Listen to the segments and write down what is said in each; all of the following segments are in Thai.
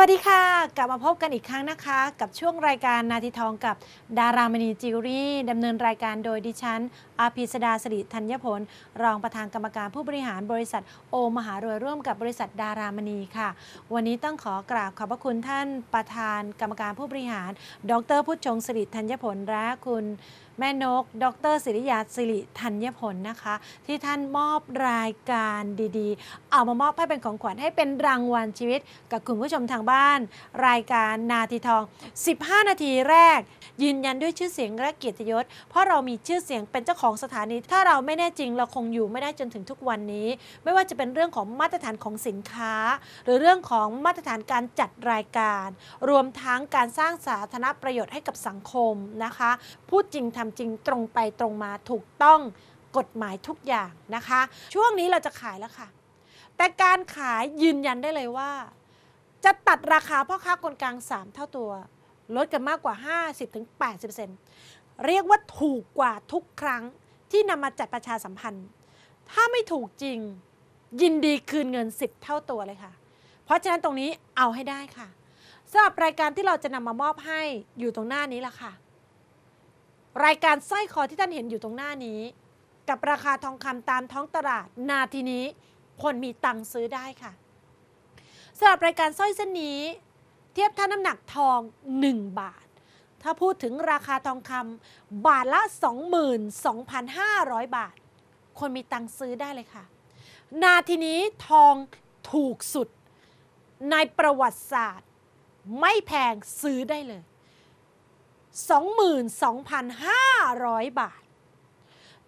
วัสดีค่ะ กลับมาพบกันอีกครั้งนะคะ กับช่วงรายการนาทีทองกับดารามณีจิวเวลรี่ดำเนินรายการโดยดิฉัน อาภิสดาสิริธัญผลรองประธานกรรมการผู้บริหารบริษัทโอมหารวยร่วมกับบริษัทดารามณีค่ะ วันนี้ต้องขอกราบขอบพระคุณท่านประธานกรรมการผู้บริหาร ดรพุทธชงสิริธัญผลและคุณแม่นก ดรศิริยาสิริธัญผลนะคะ ที่ท่านมอบรายการดีๆ เอามามอบให้เป็นของขวัญให้เป็นรางวัลชีวิต กับคุณผู้ชมทางบ้านรายการนาทีทอง 15 นาทีแรก ยืนยันด้วยชื่อเสียงและเกียรติยศ เพราะเรามีชื่อเสียงเป็นเจ้าของสถานี ถ้าเราไม่แน่จริงเราคงอยู่ไม่ได้จนถึงทุกวันนี้ ไม่ว่าจะเป็นเรื่องของมาตรฐานของสินค้า หรือเรื่องของมาตรฐานการจัดรายการ รวมทั้งการสร้างสาธารณประโยชน์ให้กับสังคมนะคะ พูดจริงทำจริงตรงไปตรงมาถูกต้องกฎหมายทุกอย่างนะคะ ช่วงนี้เราจะขายแล้วค่ะ แต่การขายยืนยันได้เลยว่า จะตัดราคาพ่อค้าคนกลาง 3 เท่าตัว ลดกันมากกว่า 50-80%เรียกว่าถูกกว่าทุกครั้งที่นำมาจัดประชาสัมพันธ์ ถ้าไม่ถูกจริง ยินดีคืนเงิน 10 เท่าตัวเลยค่ะ เพราะฉะนั้นตรงนี้เอาให้ได้ค่ะสำหรับรายการที่เราจะนำมามอบให้อยู่ตรงหน้านี้ละค่ะ รายการสร้อยคอที่ท่านเห็นอยู่ตรงหน้านี้ กับราคาทองคำตามท้องตลาดนาทีนี้ คนมีตังค์ซื้อได้ค่ะ สำหรับรายการสร้อยเส้นนี้ เทียบท่าน้ำหนักทอง 1 บาท ถ้าพูดถึงราคาทองคำบาทละ 22,500 บาท คนมีตังซื้อได้เลยค่ะ นาทีนี้ทองถูกสุด ในประวัติศาสตร์ ไม่แพงซื้อได้เลย 22,500 บาท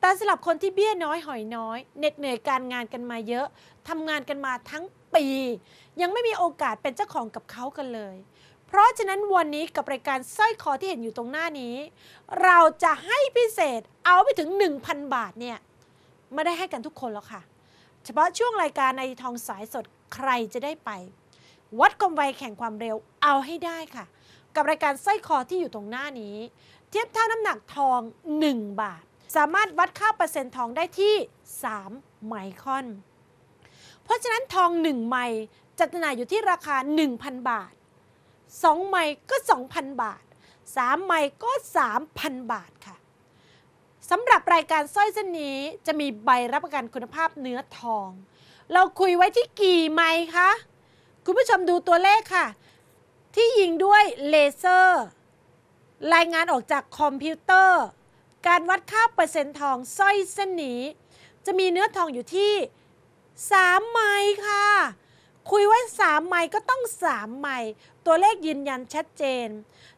แต่สำหรับคนที่เบี้ยน้อยหอยน้อยเหน็ดเหนื่อยการงานกันมาเยอะทำงานกันมาทั้งปี ยังไม่มีโอกาสเป็นเจ้าของกับเขากันเลย เพราะฉะนั้นวันนี้กับรายการสร้อยคอที่เห็นอยู่ตรงหน้านี้ เราจะให้พิเศษเอาไปถึง 1,000 บาทเนี่ยไม่ได้ให้กันทุกคนหรอกค่ะ เฉพาะช่วงรายการในทองสายสดใครจะได้ไป วัดความไวแข่งความเร็วเอาให้ได้ค่ะ กับรายการสร้อยคอที่อยู่ตรงหน้านี้ เทียบเท่าน้ำหนักทอง 1 บาท สามารถวัดค่าเปอร์เซ็นต์ทองได้ที่ 3 ไมครอน เพราะฉะนั้นทอง 1 ไมล์จัดจำหน่ายอยู่ที่ราคา 1,000 บาท 2 ไมล์ก็ 2,000 บาท 3 ไมล์ก็ 3,000 บาทค่ะสำหรับรายการสร้อยเส้นนี้จะมีใบรับประกันคุณภาพเนื้อทอง เราคุยไว้ที่กี่ไมล์คะ คุณผู้ชมดูตัวเลขค่ะ ที่ยิงด้วยเลเซอร์ รายงานออกจากคอมพิวเตอร์ การวัดค่าเปอร์เซ็นต์ทองสร้อยเส้นนี้ จะมีเนื้อทองอยู่ที่ 3 ไมล์ค่ะ คุยไว้3ไมล์ก็ต้อง 3 ไมล์ตัวเลขยืนยันชัดเจน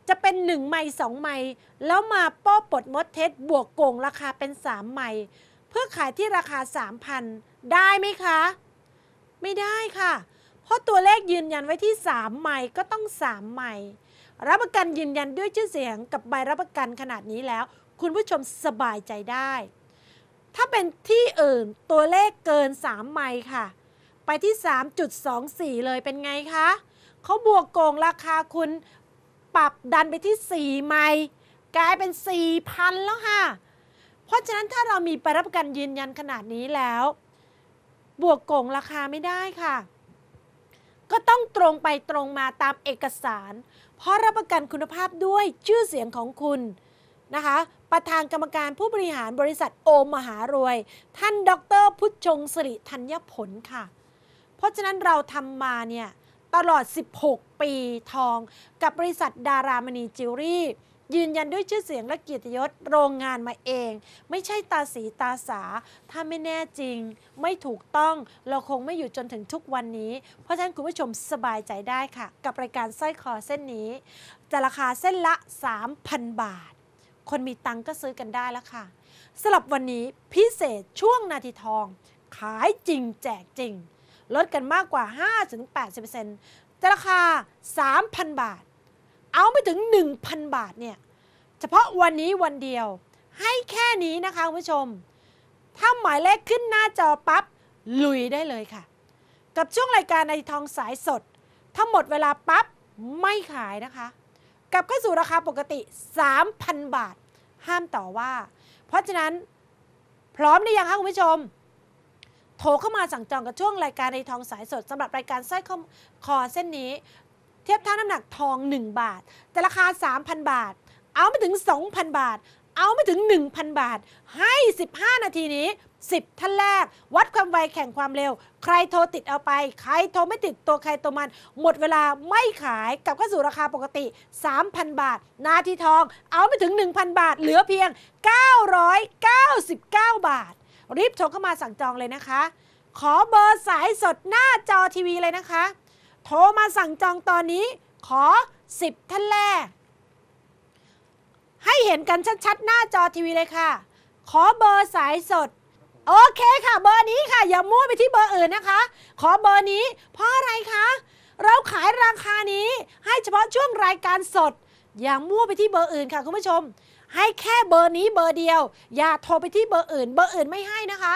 จะเป็น 1 ไมล์2ไมล์แล้วมาป้อปลดมดเท็จบวกโกงราคาเป็น 3 ไมล์เพื่อขายที่ราคา 3,000 ได้ไหมคะ ไม่ได้ค่ะ เพราะตัวเลขยืนยันไว้ที่ 3 ไมล์ก็ต้อง 3 ไมล์รับประกันยืนยันด้วยชื่อเสียงกับใบรับประกันขนาดนี้แล้ว คุณผู้ชมสบายใจได้ ถ้าเป็นที่อื่นตัวเลขเกิน 3 ไมล์ค่ะ ไปที่ 3.24 เลยเป็นไงคะเขาบวกโกงราคาคุณปรับดันไปที่ 4 ไมล์กลายเป็น 4,000 แล้วค่ะ เพราะฉะนั้นถ้าเรามีใบรับประกันยืนยันขนาดนี้แล้ว บวกโกงราคาไม่ได้ค่ะ ก็ต้องตรงไปตรงมาตามเอกสาร เพราะรับประกันคุณภาพด้วยชื่อเสียงของคุณ นะคะ ประธานกรรมการผู้บริหารบริษัทโอมมหารวย ท่านดรพุทธชงสิริธัญผลค่ะ เพราะฉะนั้นเราทำมาเนี่ยตลอด 16 ปีทอง กับบริษัทดารามณีจิวเวลรี่ ยืนยันด้วยชื่อเสียงและเกียรติยศโรงงานมาเอง ไม่ใช่ตาสีตาสา ถ้าไม่แน่จริง ไม่ถูกต้องเราคงไม่อยู่จนถึงทุกวันนี้ เพราะฉะนั้นคุณผู้ชมสบายใจได้ค่ะ กับรายการสร้อยคอเส้นนี้ จะราคาเส้นละ 3,000 บาท คนมีตังก็ซื้อกันได้แล้วค่ะสำหรับวันนี้พิเศษช่วงนาทีทอง ขายจริงแจกจริง ลดกันมากกว่า 5-80%จะราคา 3,000 บาท เอาไปถึง 1,000 บาทเนี่ย เฉพาะวันนี้วันเดียว ให้แค่นี้นะคะคุณผู้ชม ถ้าหมายเลขขึ้นหน้าจอปั๊บลุยได้เลยค่ะ กับช่วงรายการในทองสายสด ถ้าหมดเวลาปั๊บไม่ขายนะคะกลับเข้าสู่ราคาปกติ 3,000 บาท ห้ามต่อว่า เพราะฉะนั้นพร้อมหรือยังคะคุณผู้ชม โทรเข้ามาสั่งจองกับช่วงรายการในทองสายสดสำหรับรายการสร้อยคอคอเส้นนี้ เทียบเท่าน้ำหนักทอง 1 บาท แต่ราคา 3,000 บาท เอาไปถึง 2,000 บาท เอาไม่ถึง 1,000 บาท ให้ 15 นาทีนี้ 10 ท่านแรก วัดความไวแข่งความเร็ว ใครโทรติดเอาไป ใครโทรไม่ติดตัวใครตัวมัน หมดเวลาไม่ขายกลับเข้าสู่ราคาปกติ 3,000 บาท นาทีทอง เอาไม่ถึง 1,000 บาท เหลือเพียง 999 บาท รีบโทรเข้ามาสั่งจองเลยนะคะ ขอเบอร์สายสดหน้าจอทีวีเลยนะคะ โทรมาสั่งจองตอนนี้ขอ 10 ท่านแรก ให้เห็นกันชัดๆ หน้าจอทีวีเลยค่ะ ขอเบอร์สายสด โอเคค่ะ เบอร์นี้ค่ะอย่ามั่วไปที่เบอร์อื่นนะคะ ขอเบอร์นี้ เพราะอะไรคะ เราขายราคานี้ให้เฉพาะช่วงรายการสด อย่ามั่วไปที่เบอร์อื่นค่ะคุณผู้ชม ให้แค่เบอร์นี้เบอร์เดียว อย่าโทรไปที่เบอร์อื่น เบอร์อื่นไม่ให้นะคะ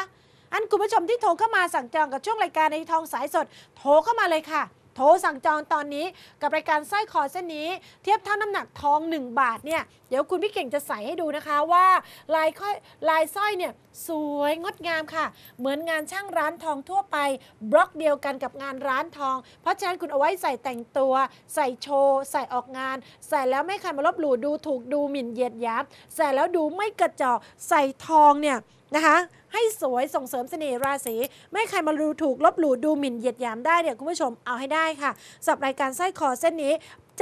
อันคุณผู้ชมที่โทรเข้ามาสั่งจองกับช่วงรายการในทองสายสด โทรเข้ามาเลยค่ะ โทรสั่งจองตอนนี้กับรายการสร้อยคอเส้นนี้ เทียบเท่าน้ำหนักทอง 1 บาทเนี่ยเดี๋ยวคุณพี่เก่งจะใส่ให้ดูนะคะว่าลายค่อยลายสร้อยเนี่ยสวยงดงามค่ะ เหมือนงานช่างร้านทองทั่วไป บล็อกเดียวกันกับงานร้านทอง เพราะฉะนั้นคุณเอาไว้ใส่แต่งตัว ใส่โชว์ ใส่ออกงาน ใส่แล้วไม่ใครมาลบหลู่ดูถูกดูหมิ่นเหยียดหยามใส่แล้วดูไม่กระจอกใส่ทองเนี่ย นะคะ ให้สวยส่งเสริมเสน่ห์ราศีไม่ใครมาดูถูกลบหลู่ดูหมิ่นเหยียดหยามได้เนี่ยคุณผู้ชมเอาให้ได้ค่ะสำหรับรายการสร้อยคอเส้นนี้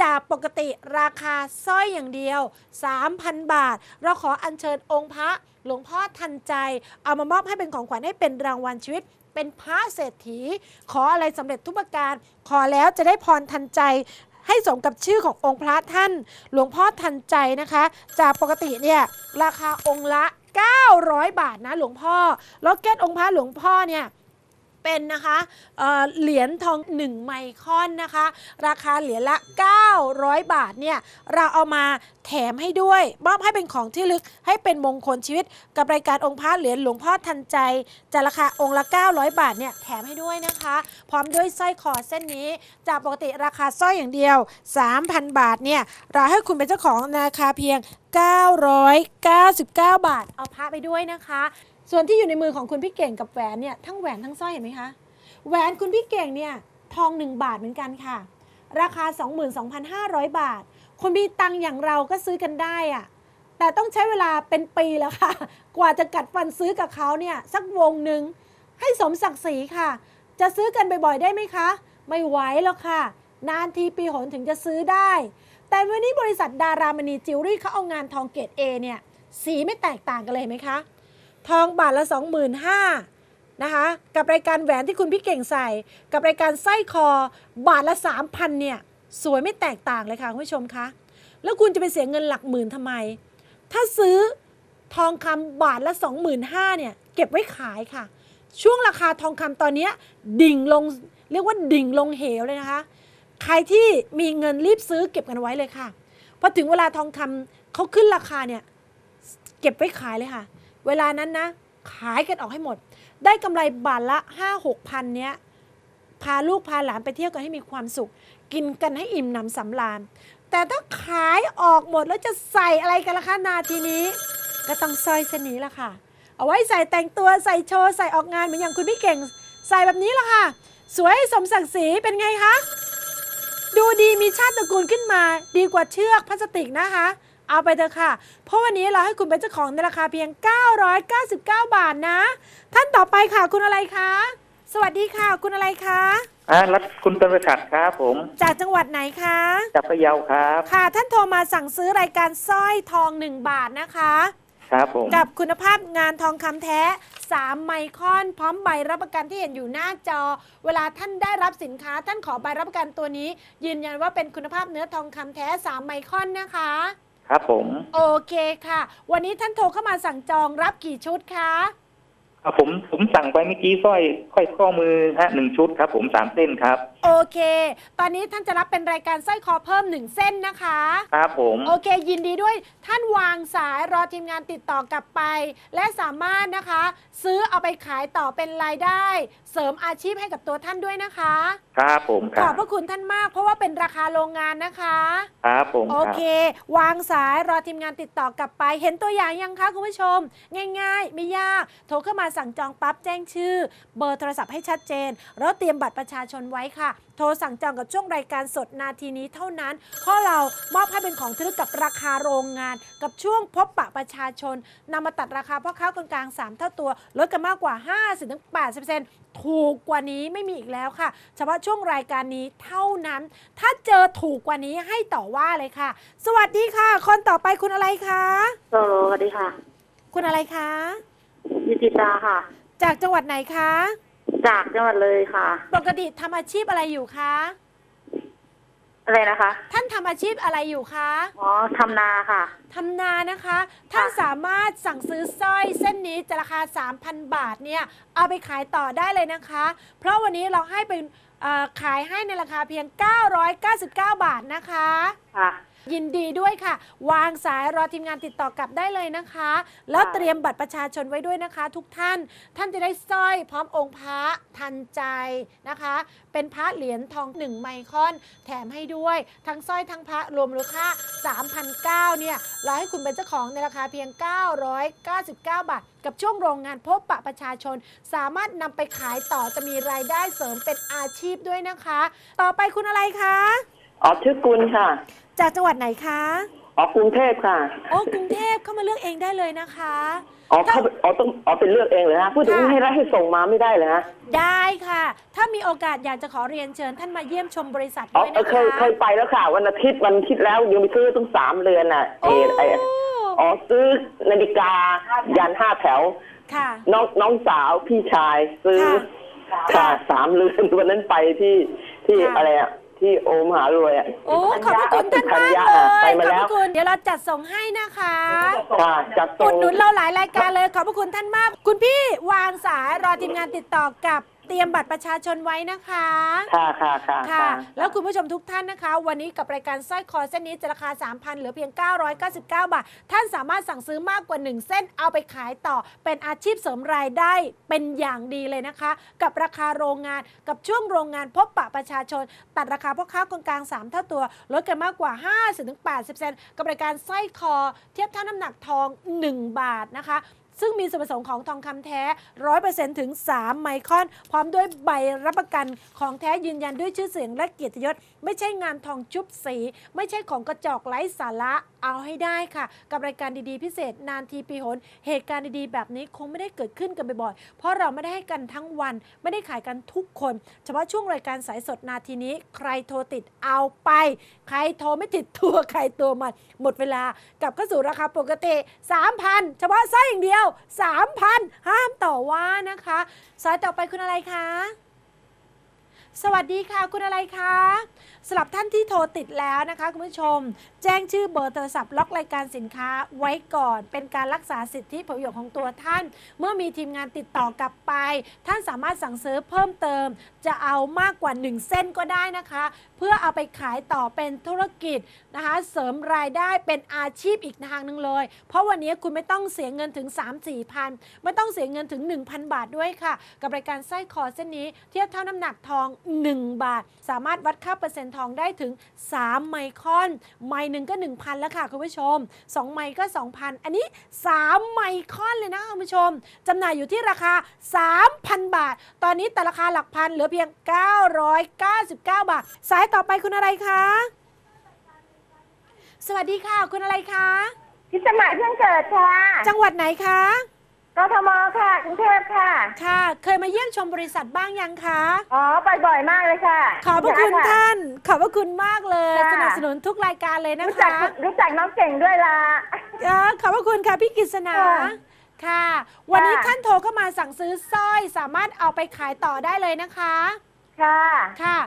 จากปกติราคาสร้อยอย่างเดียว 3,000 บาท เราขออัญเชิญองค์พระหลวงพ่อทันใจ เอามามอบให้เป็นของขวัญให้เป็นรางวัลชีวิต เป็นพระเศรษฐี ขออะไรสำเร็จทุกประการ ขอแล้วจะได้พรทันใจ ให้สมกับชื่อขององค์พระท่าน หลวงพ่อทันใจนะคะ จากปกติเนี่ยราคาองค์ละ 900 บาทนะหลวงพ่อล็อกเกตองค์พระหลวงพ่อเนี่ย เป็นนะคะเเหรียญทอง 1 ไมครอนนะคะ ราคาเหรียญละ 900 บาทเนี่ยเราเอามาแถมให้ด้วยมอบให้เป็นของที่ลึกให้เป็นมงคลชีวิต กับรายการองค์พระเหรียญหลวงพ่อทันใจจะราคาองค์ละ 900 บาทเนี่ยแถมให้ด้วยนะคะ พร้อมด้วยสร้อยคอเส้นนี้ จากปกติราคาสร้อยอย่างเดียว 3,000 บาทเนี่ยเราให้คุณเป็นเจ้าของราคาเพียง 999 บาท เอาพระไปด้วยนะคะ ส่วนที่อยู่ในมือของคุณพี่เก่งกับแหวนเนี่ยทั้งแหวนทั้งสร้อยเห็นไหมคะแหวนคุณพี่เก่งเนี่ยทอง 1 บาทเหมือนกันค่ะ ราคา 22,500 บาท คนมีตังอย่างเราก็ซื้อกันได้อะแต่ต้องใช้เวลาเป็นปีแล้วค่ะ กว่าจะกัดฟันซื้อกับเขาเนี่ยสักวงหนึ่งให้สมศักดิ์ศรีค่ะ จะซื้อกันบ่อยๆได้ไหมคะ ไม่ไหวหรอกค่ะ นานทีปีหนถึงจะซื้อได้ แต่วันนี้บริษัทดารามณีจิวเวลรี่เขาเอางานทองเกรด A เนี่ยสีไม่แตกต่างกันเลยไหมคะ ทองบาทละ 25,000นะคะ กับรายการแหวนที่คุณพี่เก่งใส่ กับรายการสร้อยคอบาทละ 3,000เนี่ย สวยไม่แตกต่างเลยค่ะคุณผู้ชมคะ แล้วคุณจะไปเสียเงินหลักหมื่นทำไม ถ้าซื้อทองคำบาทละ 25,000เนี่ย เก็บไว้ขายค่ะ ช่วงราคาทองคำตอนนี้ดิ่งลง เรียกว่าดิ่งลงเหวเลยนะคะ ใครที่มีเงินรีบซื้อเก็บกันไว้เลยค่ะ พอถึงเวลาทองคำเขาขึ้นราคาเนี่ย เก็บไว้ขายเลยค่ะ เวลานั้นนะ ขายกันออกให้หมด ได้กำไรบาทละห้าหกพันเนี้ย พาลูกพาหลานไปเที่ยวกันให้มีความสุข กินกันให้อิ่มหนำสำราญ แต่ถ้าขายออกหมดแล้วจะใส่อะไรกันล่ะคะนาทีนี้ ก็ต้องสร้อยเส้นนี้ละค่ะ เอาไว้ใส่แต่งตัวใส่โชว์ใส่ออกงานเหมือนอย่างคุณพี่เก่ง ใส่แบบนี้ละค่ะ สวยสมศักดิ์ศรีเป็นไงคะดูดีมีชาติตระกูลขึ้นมา ดีกว่าเชือกพลาสติกนะคะ เอาไปเถอะค่ะ เพราะวันนี้เราให้คุณเป็นเจ้าของในราคาเพียง 999 บาทนะ ท่านต่อไปค่ะคุณอะไรคะ สวัสดีค่ะ คุณอะไรคะอ่ารัฐคุณเป็นบริษัทครับผม จากจังหวัดไหนคะจากพะเยาครับ ค่ะ ท่านโทรมาสั่งซื้อรายการสร้อยทอง 1 บาทนะคะ ครับผม กับคุณภาพงานทองคำแท้ 3 ไมครอนพร้อมใบรับประกันที่เห็นอยู่หน้าจอ เวลาท่านได้รับสินค้า ท่านขอใบรับประกันตัวนี้ ยืนยันว่าเป็นคุณภาพเนื้อทองคำแท้ 3 ไมครอนนะคะ ครับผม โอเคค่ะ วันนี้ท่านโทรเข้ามาสั่งจองรับกี่ชุดคะ ผมผมสั่งไปเมื่อกี้สร้อยค่อยข้อมือฮะหนึ่งชุดครับ ผมสามเส้นครับ โอเค ตอนนี้ท่านจะรับเป็นรายการสร้อยคอเพิ่มหนึ่งเส้นนะคะ ครับผมโอเค ยินดีด้วยท่านวางสายรอทีมงานติดต่อกลับไป และสามารถนะคะ ซื้อเอาไปขายต่อเป็นรายได้ เสริมอาชีพให้กับตัวท่านด้วยนะคะ ครับผมคขรัอบบพระคุณท่านมาก เพราะว่าเป็นราคาโรงงานนะคะ ครับผมโอครับ เค วางสายรอทีมงานติดต่อกลับไป เห็นตัวอย่างยังคะคุณผู้ชม ง่าย ๆ ไม่ยาก โทรเข้ามาสั่งจองปั๊บแจ้งชื่อ เบอร์โทรศัพท์ให้ชัดเจน แล้วเตรียมบัตรประชาชนไว้ค่ะ โทรสั่งจองกับช่วงรายการสดนาทีนี้เท่านั้น เพราะเรามอบให้เป็นของที่ระลึกกับราคาโรงงาน กับช่วงพบปะประชาชนนำมาตัดราคาพ่อค้าคนกลาง 3 เท่าตัว ลดกันมากกว่า 50-80%ถูกกว่านี้ไม่มีอีกแล้วค่ะ เฉพาะช่วงรายการนี้เท่านั้น ถ้าเจอถูกกว่านี้ให้ต่อว่าเลยค่ะ สวัสดีค่ะ คนต่อไปคุณอะไรคะสวัสดีค่ะ คุณอะไรคะ ยิติตาค่ะ จากจังหวัดไหนคะ จากจังหวัดเลยค่ะ ปกติทำอาชีพอะไรอยู่คะ อะไรนะคะ ท่านทำอาชีพอะไรอยู่คะอ๋อทำนาค่ะ ทำนานะคะ ท่านสามารถสั่งซื้อสร้อยเส้นนี้จะราคา 3,000 บาทเนี่ยเอาไปขายต่อได้เลยนะคะ เพราะวันนี้เราให้เป็นเอ่อขายให้ในราคาเพียง 999 บาทนะคะ ค่ะ ยินดีด้วยค่ะ วางสายรอทีมงานติดต่อกลับได้เลยนะคะ แล้วเตรียมบัตรประชาชนไว้ด้วยนะคะ ทุกท่าน ท่านจะได้สร้อยพร้อมองค์พระทันใจนะคะ เป็นพระเหรียญทอง1ไมครอน แถมให้ด้วย ทั้งสร้อยทั้งพระรวมมูลค่า 3,009เนี่ยเราให้คุณเป็นเจ้าของในราคาเพียง 999 บาท กับช่วงโรงงานพบปะประชาชน สามารถนำไปขายต่อจะมีรายได้เสริมเป็นอาชีพด้วยนะคะ ต่อไปคุณอะไรคะ อ๋อชื่อกุลค่ะจากจังหวัดไหนคะอ๋อกรุงเทพค่ะโอ้กรุงเทพเข้ามาเลือกเองได้เลยนะคะ อ๋อเขาอ๋อต้องอ๋อเป็นเลือกเองเลยฮะพูดถึงค่ะ ให้รัฐให้ส่งมาไม่ได้เลยฮะได้ค่ะ ถ้ามีโอกาสอยากจะขอเรียนเชิญท่านมาเยี่ยมชมบริษัทอ๋อด้วยเออนะเคยคะเคยไปแล้วค่ะ วันอาทิตย์วันอาทิตย์แล้วยังไปซื้อตั้งสามเรือนอะเอโอ้อไออ๋อซื้อนาฬิกายันห้าแถว ค่ะ น้องน้องสาวพี่ชายซื้อค่ะค่ะสามเรือนวันนั้นไปที่ที่ค่ะ อะไรอะ ที่โอมหารวยอะโอ้ขอบพระคุณท่านมากธัญญะเลอะยไปขอบมาพแล้วระคุณเดี๋ยวเราจัดส่งให้นะคะค่ะจัดอุส่ดงหนุนเราหลายรายการเลยขอบพระคุณท่านมาก คุณพี่วางสายรอทีมงานติดต่อกับ เตรียมบัตรประชาชนไว้นะคะค่ะค่ะค่ะค่ะค่ะ แล้วคุณผู้ชมทุกท่านนะคะ วันนี้กับรายการสร้อยคอเส้นนี้จะราคา 3,000 เหลือเพียง 999 บาท ท่านสามารถสั่งซื้อมากกว่า 1 เส้นเอาไปขายต่อ เป็นอาชีพเสริมรายได้เป็นอย่างดีเลยนะคะ กับราคาโรงงานกับช่วงโรงงานพบปะประชาชน ตัดราคาพ่อค้าคนกลาง 3 เท่าตัว ลดกันมากกว่า 50-80%กับรายการสร้อยคอ เทียบเท่าน้ำหนักทอง 1 บาทนะคะ ซึ่งมีส่วนผสมของทองคำแท้ 100%ถึง 3 ไมครอน พร้อมด้วยใบรับประกันของแท้ยืนยันด้วยชื่อเสียงและเกียรติยศ ไม่ใช่งานทองชุบสี ไม่ใช่ของกระจอกไร้สาระเอาให้ได้ค่ะ กับรายการดีๆ พิเศษนานทีปีหน เหตุการณ์ดีๆ แบบนี้คงไม่ได้เกิดขึ้นกันบ่อยๆ เพราะเราไม่ได้ให้กันทั้งวัน ไม่ได้ขายกันทุกคน เฉพาะช่วงรายการสายสดนาทีนี้ ใครโทรติดเอาไป ใครโทรไม่ติดตัวใครตัวมันหมดเวลากับเข้าสู่ราคาปกติ 3,000 เฉพาะไส้อย่างเดียว3,000 ห้ามต่อว่านะคะ สายต่อไปคุณอะไรคะ สวัสดีค่ะ คุณอะไรคะสำหรับท่านที่โทรติดแล้วนะคะคุณผู้ชม แจ้งชื่อเบอร์โทรศัพท์ล็อกรายการสินค้าไว้ก่อน เป็นการรักษาสิทธิประโยชน์ของตัวท่าน เมื่อมีทีมงานติดต่อกลับไป ท่านสามารถสั่งซื้อเพิ่มเติม จะเอามากกว่า 1 เส้นก็ได้นะคะ เพื่อเอาไปขายต่อเป็นธุรกิจนะคะเสริมรายได้เป็นอาชีพอีกทางหนึ่งเลย เพราะวันนี้คุณไม่ต้องเสียเงินถึง 3 4พันไม่ต้องเสียเงินถึง 1,000 บาทด้วยค่ะ กับรายการไส้คอเส้นนี้เทียบเท่าน้ำหนักทอง1 บาท สามารถวัดค่าเปอร์เซ็นต์ทองได้ถึง 3 ไมครอน ไมหนึ่งก็ 1,000 แล้วค่ะคุณผู้ชม 2 ไมก็ 2,000 อันนี้ 3 ไมครอนเลยนะคุณผู้ชมจำหน่ายอยู่ที่ราคา 3,000 บาท ตอนนี้แต่ราคาหลักพันเหลือเพียง 999 บาท สายต่อไปคุณอะไรคะ สวัสดีค่ะ คุณอะไรคะ พิสมัยเพิ่งเกิดค่ะ จังหวัดไหนคะ กทมค่ะกรุงเทพค่ะ ค่ะ เคยมาเยี่ยมชมบริษัทบ้างยังคะ อ๋อ ไปบ่อยมากเลยค่ะขอบพระคุณะท่าน ขอบพระคุณมากเลย ค่ะ สนับสนุนทุกรายการเลยนะรู้จักคะ รู้จักน้องเก่งด้วยล่ะ เอ่อขอบพระคุณค่ะพี่กฤษณาค่ะค่ะ วันนี้ค่ะ ท่านโทรเข้ามาสั่งซื้อสร้อยสามารถเอาไปขายต่อได้เลยนะคะ ค่ะ ค่ะ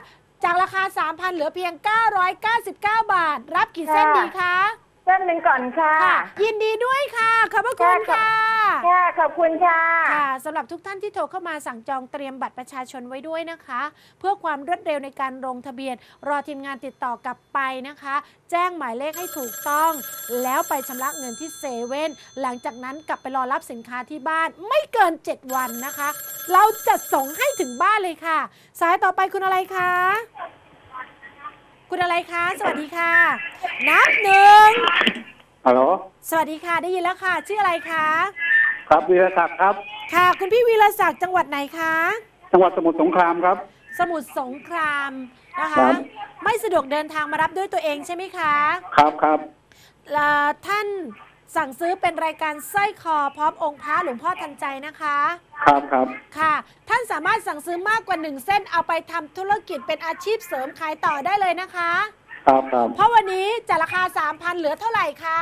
จากราคา 3,000 เหลือเพียง 999 บาท รับกี่เส้นค่ะ ดีคะ เส้นหนึ่งก่อนค่ะค่ะ ยินดีด้วยค่ะ ขอบพระคุณค่ะค่ะ ค่ะ ขอบคุณค่ะ ค่ะสำหรับทุกท่านที่โทรเข้ามาสั่งจองเตรียมบัตรประชาชนไว้ด้วยนะคะ เพื่อความรวดเร็วในการลงทะเบียน รอทีมงานติดต่อกลับไปนะคะ แจ้งหมายเลขให้ถูกต้อง แล้วไปชำระเงินที่เซเว่นหลังจากนั้นกลับไปรอรับสินค้าที่บ้านไม่เกิน 7 วันนะคะ เราจะส่งให้ถึงบ้านเลยค่ะ สายต่อไปคุณอะไรคะ คุณอะไรคะ สวัสดีค่ะ นับหนึ่งฮัลโหลสวัสดีค่ะได้ยินแล้วค่ะ ชื่ออะไรคะครับวีรศักดิ์ครับ ค่ะ คุณพี่วีรศักดิ์จังหวัดไหนคะ จังหวัดสมุทรสงครามครับสสมุทรสงครามนะครัคะ บ ไม่สะดวกเดินทางมารับด้วยตัวเองใช่ไหมคะ ครับครับและท่าน สั่งซื้อเป็นรายการสร้อยคอพร้อมองค์พระหลวงพ่อทันใจนะคะ ครับครับ ค่ะ ท่านสามารถสั่งซื้อมากกว่า1เส้นเอาไปทำธุรกิจเป็นอาชีพเสริมขายต่อได้เลยนะคะ ครับครับเพราะวันนี้จะราคา 3,000 เหลือเท่าไหร่คะ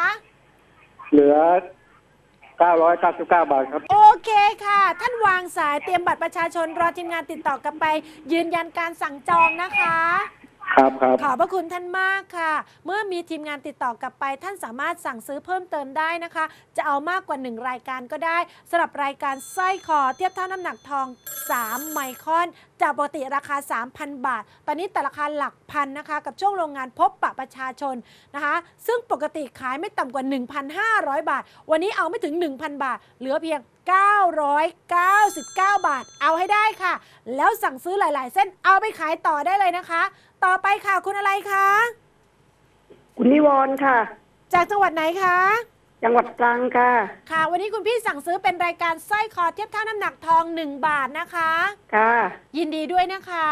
เหลือ 999 บาทครับ โอเคค่ะ ท่านวางสายเตรียมบัตรประชาชนรอทีมงานติดต่อกลับไป ยืนยันการสั่งจองนะคะ ครับครับขอบพระคุณท่านมากค่ะ เมื่อมีทีมงานติดต่อกลับไป ท่านสามารถสั่งซื้อเพิ่มเติมได้นะคะ จะเอามากกว่า 1 รายการก็ได้สำหรับรายการไส้คอเทียบเท่าน้ำหนักทอง 3 ไมครอนจากปกติราคา 3,000 บาท ตอนนี้แต่ราคาหลักพันนะคะ กับช่วงโรงงานพบปะประชาชนนะคะ ซึ่งปกติขายไม่ต่ำกว่า 1,500 บาท วันนี้เอาไม่ถึง 1,000 บาท เหลือเพียง 999 บาท เอาให้ได้ค่ะ แล้วสั่งซื้อหลาย ๆ เส้นเอาไปขายต่อได้เลยนะคะ ต่อไปค่ะ คุณอะไรคะ คุณนิวรณ์ค่ะ จากจังหวัดไหนคะ จังหวัดตรังค่ะ ค่ะ วันนี้คุณพี่สั่งซื้อเป็นรายการสร้อยคอเทียบเท่าน้ำหนักทอง 1 บาทนะคะ ค่ะ ยินดีด้วยนะคะ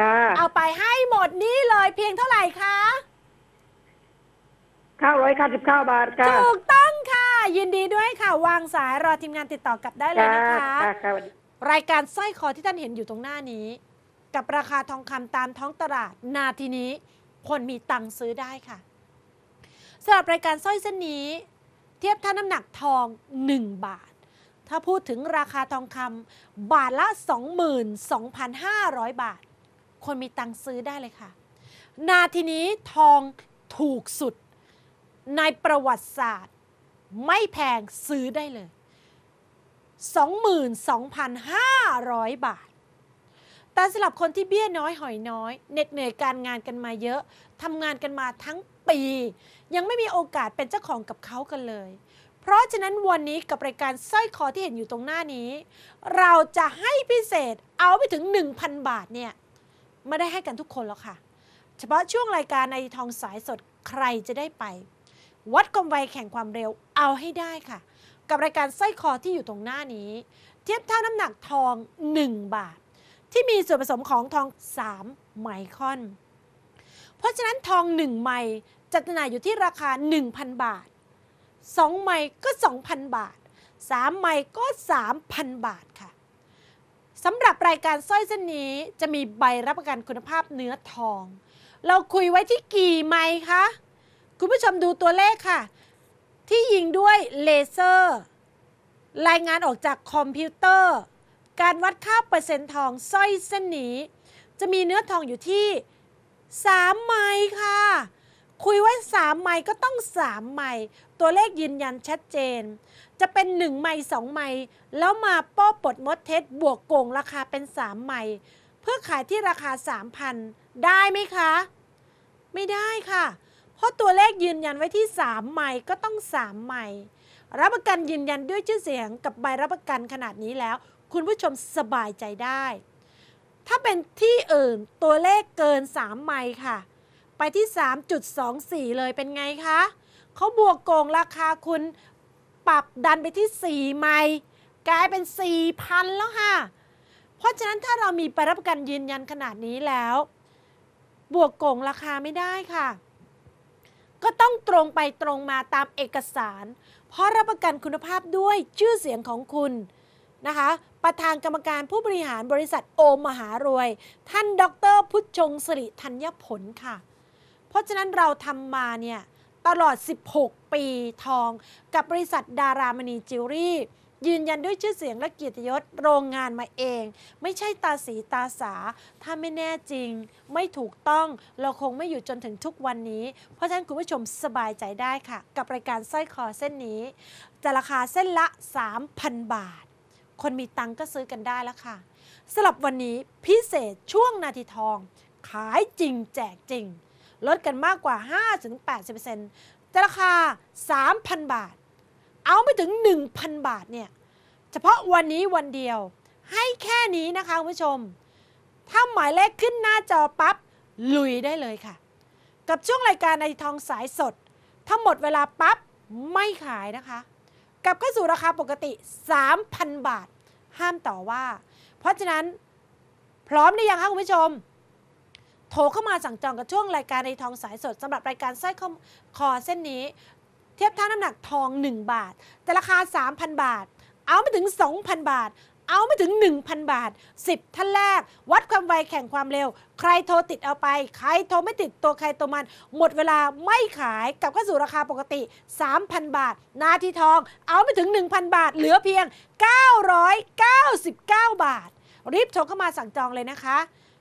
ค่ะ เอาไปให้หมดนี่เลยเพียงเท่าไหร่คะเก้าร้อยเก้าสิบเก้าบาทค่ะ ถูกต้องค่ะ ยินดีด้วยค่ะ วางสายรอทีมงานติดต่อกลับได้เลยค่ะนะคะ ค่ะค่ะรายการสร้อยคอที่ท่านเห็นอยู่ตรงหน้านี้ กับราคาทองคำตามท้องตลาด นาทีนี้คนมีตังค์ซื้อได้ค่ะสำหรับรายการสร้อยเส้นนี้ เทียบท่าน้ำหนักทอง 1 บาท ถ้าพูดถึงราคาทองคำบาทละ 22,500 บาท คนมีตังค์ซื้อได้เลยค่ะ นาทีนี้ทองถูกสุด ในประวัติศาสตร์ ไม่แพงซื้อได้เลย 22,500 บาท แต่สำหรับคนที่เบี้ยน้อยหอยน้อยเหน็ดเหนื่อยการงานกันมาเยอะทำงานกันมาทั้งปี ยังไม่มีโอกาสเป็นเจ้าของกับเขากันเลย เพราะฉะนั้นวันนี้กับรายการสร้อยคอที่เห็นอยู่ตรงหน้านี้ เราจะให้พิเศษเอาไปถึง 1,000 บาทเนี่ยไม่ได้ให้กันทุกคนแล้วค่ะ เฉพาะช่วงรายการในทองสายสดใครจะได้ไป วัดความไวแข่งความเร็วเอาให้ได้ค่ะ กับรายการสร้อยคอที่อยู่ตรงหน้านี้ เทียบเท่าน้ำหนักทอง 1 บาท ที่มีส่วนผสมของทอง 3 ไมครอน เพราะฉะนั้นทอง 1 ไมล์จัดจำหน่ายอยู่ที่ราคา 1,000 บาท 2 ไมล์ก็ 2,000 บาท 3 ไมล์ก็ 3,000 บาทค่ะสำหรับรายการสร้อยเส้นนี้จะมีใบรับประกันคุณภาพเนื้อทอง เราคุยไว้ที่กี่ไมล์คะคุณผู้ชมดูตัวเลขค่ะ ที่ยิงด้วยเลเซอร์ รายงานออกจากคอมพิวเตอร์ การวัดค่าเปอร์เซ็นต์ทองสร้อยเส้นนี้ จะมีเนื้อทองอยู่ที่ 3 ไมล์ค่ะ คุยว่า 3 ไมล์ก็ต้อง 3 ไมล์ตัวเลขยืนยันชัดเจน จะเป็น 1 ไมล์2ไมล์แล้วมาโป้ปลดมดเท็จบวกโกงราคาเป็น 3 ไมล์เพื่อขายที่ราคา 3,000 ได้ไหมคะ ไม่ได้ค่ะ เพราะตัวเลขยืนยันไว้ที่ 3 ไมล์ก็ต้อง 3 ไมล์รับประกันยืนยันด้วยชื่อเสียงกับใบรับประกันขนาดนี้แล้ว คุณผู้ชมสบายใจได้ ถ้าเป็นที่อื่นตัวเลขเกิน 3 ไมล์ค่ะ ไปที่ 3.24 เลยเป็นไงคะเขาบวกโกงราคาคุณปรับดันไปที่ 4 ไมล์กลายเป็น 4,000 แล้วค่ะ เพราะฉะนั้นถ้าเรามีใบรับประกันยืนยันขนาดนี้แล้ว บวกโกงราคาไม่ได้ค่ะ ก็ต้องตรงไปตรงมาตามเอกสาร เพราะรับประกันคุณภาพด้วยชื่อเสียงของคุณ นะคะ ประธานกรรมการผู้บริหารบริษัทโอมมหารวย ท่านดรพุทธชงสิริธัญผลค่ะ เพราะฉะนั้นเราทำมาเนี่ยตลอด 16 ปีทอง กับบริษัทดารามณีจิวเวลรี่ ยืนยันด้วยชื่อเสียงและเกียรติยศโรงงานมาเอง ไม่ใช่ตาสีตาสา ถ้าไม่แน่จริง ไม่ถูกต้องเราคงไม่อยู่จนถึงทุกวันนี้ เพราะฉะนั้นคุณผู้ชมสบายใจได้ค่ะ กับรายการสร้อยคอเส้นนี้ จะราคาเส้นละ 3,000 บาท คนมีตังก็ซื้อกันได้แล้วค่ะสำหรับวันนี้พิเศษช่วงนาทีทอง ขายจริงแจกจริง ลดกันมากกว่า 5-80%จะราคา 3,000 บาท เอาไม่ถึง 1,000 บาทเนี่ย เฉพาะวันนี้วันเดียว ให้แค่นี้นะคะคุณผู้ชม ถ้าหมายเลขขึ้นหน้าจอปั๊บลุยได้เลยค่ะ กับช่วงรายการในทองสายสด ถ้าหมดเวลาปั๊บไม่ขายนะคะ กลับเข้าสู่ราคาปกติ 3,000 บาท ห้ามต่อว่า เพราะฉะนั้นพร้อมหรือยังคะคุณผู้ชม โทรเข้ามาสั่งจองกับช่วงรายการในทองสายสดสำหรับรายการสร้อยคอคอเส้นนี้ เทียบเท่าน้ำหนักทอง 1 บาท แต่ราคา 3,000 บาท เอาไม่ถึง 2,000 บาท เอาไม่ถึง 1,000 บาท 10 ท่านแรก วัดความไวแข่งความเร็ว ใครโทรติดเอาไป ใครโทรไม่ติดตัวใครตัวมัน หมดเวลาไม่ขายกลับเข้าสู่ราคาปกติ 3,000 บาท นาทีทอง เอาไม่ถึง 1,000 บาท เหลือเพียง 999 บาท รีบโทรเข้ามาสั่งจองเลยนะคะ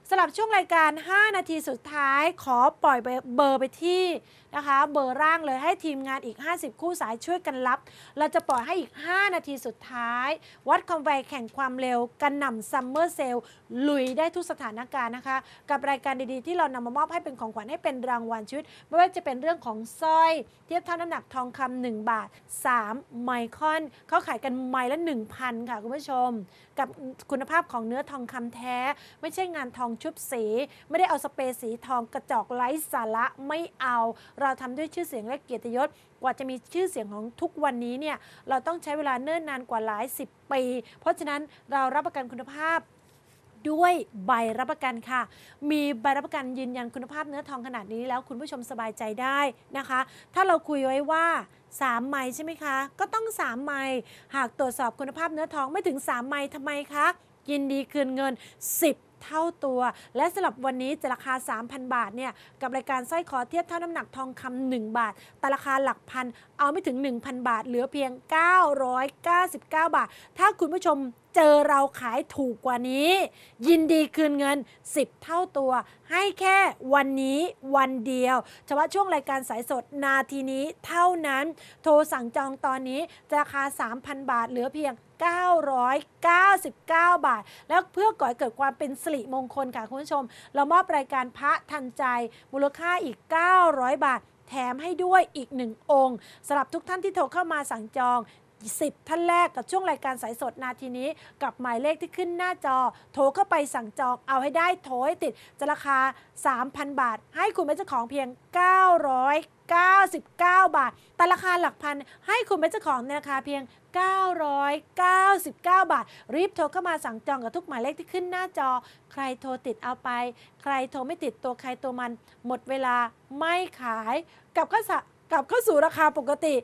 สำหรับช่วงรายการ 5 นาทีสุดท้ายขอปล่อยเบอร์ไปที่ นะคะ เบอร์ร่างเลยให้ทีมงานอีก 50 คู่สายช่วยกันรับ เราจะปล่อยให้อีก 5 นาทีสุดท้าย วัดความไวแข่งความเร็วกันหน่ำซัมเมอร์เซลลุยได้ทุกสถานการณ์นะคะ กับรายการดีๆ ที่เรานำมามอบให้เป็นของขวัญให้เป็นรางวัลชีวิตไม่ว่าจะเป็นเรื่องของสร้อยเทียบเท่าน้ำหนักทองคำ1บาท 3 ไมครอนเขาขายกันไมล์ละ 1,000 ค่ะคุณผู้ชม กับคุณภาพของเนื้อทองคำแท้ ไม่ใช่งานทองชุบสี ไม่ได้เอาสเปรย์สีทองกระจอกไร้สาระไม่เอาเราราทำด้วยชื่อเสียงและเกียรติยศ กว่าจะมีชื่อเสียงของทุกวันนี้เนี่ยเราต้องใช้เวลาเนิ่นนานกว่าหลายสิบปี เพราะฉะนั้นเรารับประกันคุณภาพด้วยใบรับประกันค่ะ มีใบรับประกันยืนยันคุณภาพเนื้อทองขนาดนี้แล้วคุณผู้ชมสบายใจได้นะคะ ถ้าเราคุยไว้ว่า3ไม้ใช่ไหมคะ ก็ต้อง3ไม้หากตรวจสอบคุณภาพเนื้อทองไม่ถึง3ไม้ทำไมคะยินดีคืนเงิน 10 เท่าตัว และสำหรับวันนี้จะราคา 3,000 บาทเนี่ยกับรายการสร้อยคอเทียบเท่าน้ำหนักทองคำ1บาท แต่ราคาหลักพันเอาไม่ถึง 1,000 บาท เหลือเพียง 999 บาท ถ้าคุณผู้ชม เจอเราขายถูกกว่านี้ ยินดีคืนเงิน 10 เท่าตัว ให้แค่วันนี้วันเดียวเฉพาะช่วงรายการสายสดนาทีนี้เท่านั้น โทรสั่งจองตอนนี้ราคา 3,000 บาทเหลือเพียง999 บาท แล้วเพื่อก่อให้เกิดความเป็นสิริมงคลค่ะคุณผู้ชม เรามอบรายการพระทันใจ มูลค่าอีก 900 บาท แถมให้ด้วยอีกหนึ่งองค์สำหรับทุกท่านที่โทรเข้ามาสั่งจอง 10 ท่านแรกกับช่วงรายการสายสดนาทีนี้ กับหมายเลขที่ขึ้นหน้าจอ โทรเข้าไปสั่งจองเอาให้ได้โทรให้ติดจะราคา 3,000 บาท ให้คุณเป็นเจ้าของเพียง999 บาท แต่ราคาหลักพัน ให้คุณเป็นเจ้าของในราคาเพียง 999 บาท รีบโทรเข้ามาสั่งจองกับทุกหมายเลขที่ขึ้นหน้าจอ ใครโทรติดเอาไป ใครโทรไม่ติดตัวใครตัวมัน หมดเวลาไม่ขาย กับข้าสะ กลับเข้าสู่ราคาปกติ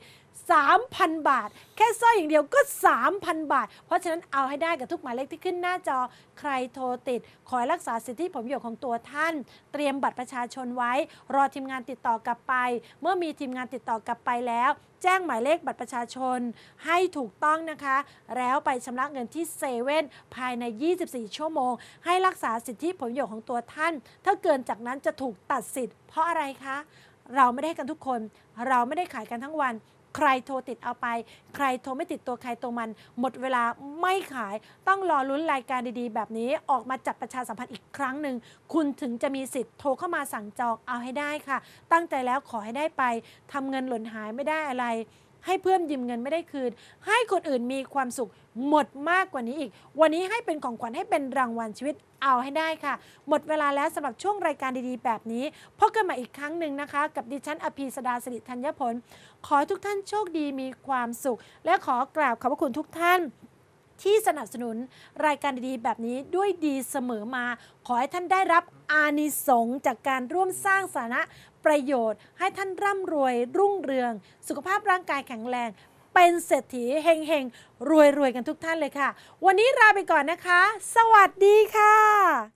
3,000 บาท แค่สร้อยอย่างเดียวก็ 3,000 บาท เพราะฉะนั้นเอาให้ได้กับทุกหมายเลขที่ขึ้นหน้าจอใครโทรติด ขอรักษาสิทธิผลประโยชน์ของตัวท่าน เตรียมบัตรประชาชนไว้ รอทีมงานติดต่อกลับไป เมื่อมีทีมงานติดต่อกลับไปแล้ว แจ้งหมายเลขบัตรประชาชน ให้ถูกต้องนะคะ แล้วไปชำระเงินที่เซเว่นภายใน 24 ชั่วโมง ให้รักษาสิทธิผลประโยชน์ของตัวท่าน ถ้าเกินจากนั้นจะถูกตัดสิทธิ์เพราะอะไรคะ เราไม่ได้ให้กันทุกคน เราไม่ได้ขายกันทั้งวัน ใครโทรติดเอาไป ใครโทรไม่ติดตัวใครตัวมัน หมดเวลาไม่ขาย ต้องรอลุ้นรายการดีๆ แบบนี้ออกมาจัดประชาสัมพันธ์อีกครั้งหนึ่ง คุณถึงจะมีสิทธิ์โทรเข้ามาสั่งจองเอาให้ได้ค่ะ ตั้งใจแล้วขอให้ได้ไปทำเงินหล่นหายไม่ได้อะไร ให้เพื่อนยืมเงินไม่ได้คืน ให้คนอื่นมีความสุขหมดมากกว่านี้อีก วันนี้ให้เป็นของขวัญให้เป็นรางวัลชีวิตเอาให้ได้ค่ะ หมดเวลาแล้วสำหรับช่วงรายการดีๆ แบบนี้พบกันใหม่อีกครั้งหนึ่งนะคะ กับดิฉันอภีสดาสิริธัญพล ขอทุกท่านโชคดีมีความสุข และขอกราบขอบพระคุณทุกท่าน ที่สนับสนุนรายการดีๆ แบบนี้ด้วยดีเสมอมา ขอให้ท่านได้รับอานิสงส์จากการร่วมสร้างสาระประโยชน์ ให้ท่านร่ำรวยรุ่งเรือง สุขภาพร่างกายแข็งแรง เป็นเศรษฐีเฮงเฮงรวยรวยๆ กันทุกท่านเลยค่ะ วันนี้ลาไปก่อนนะคะ สวัสดีค่ะ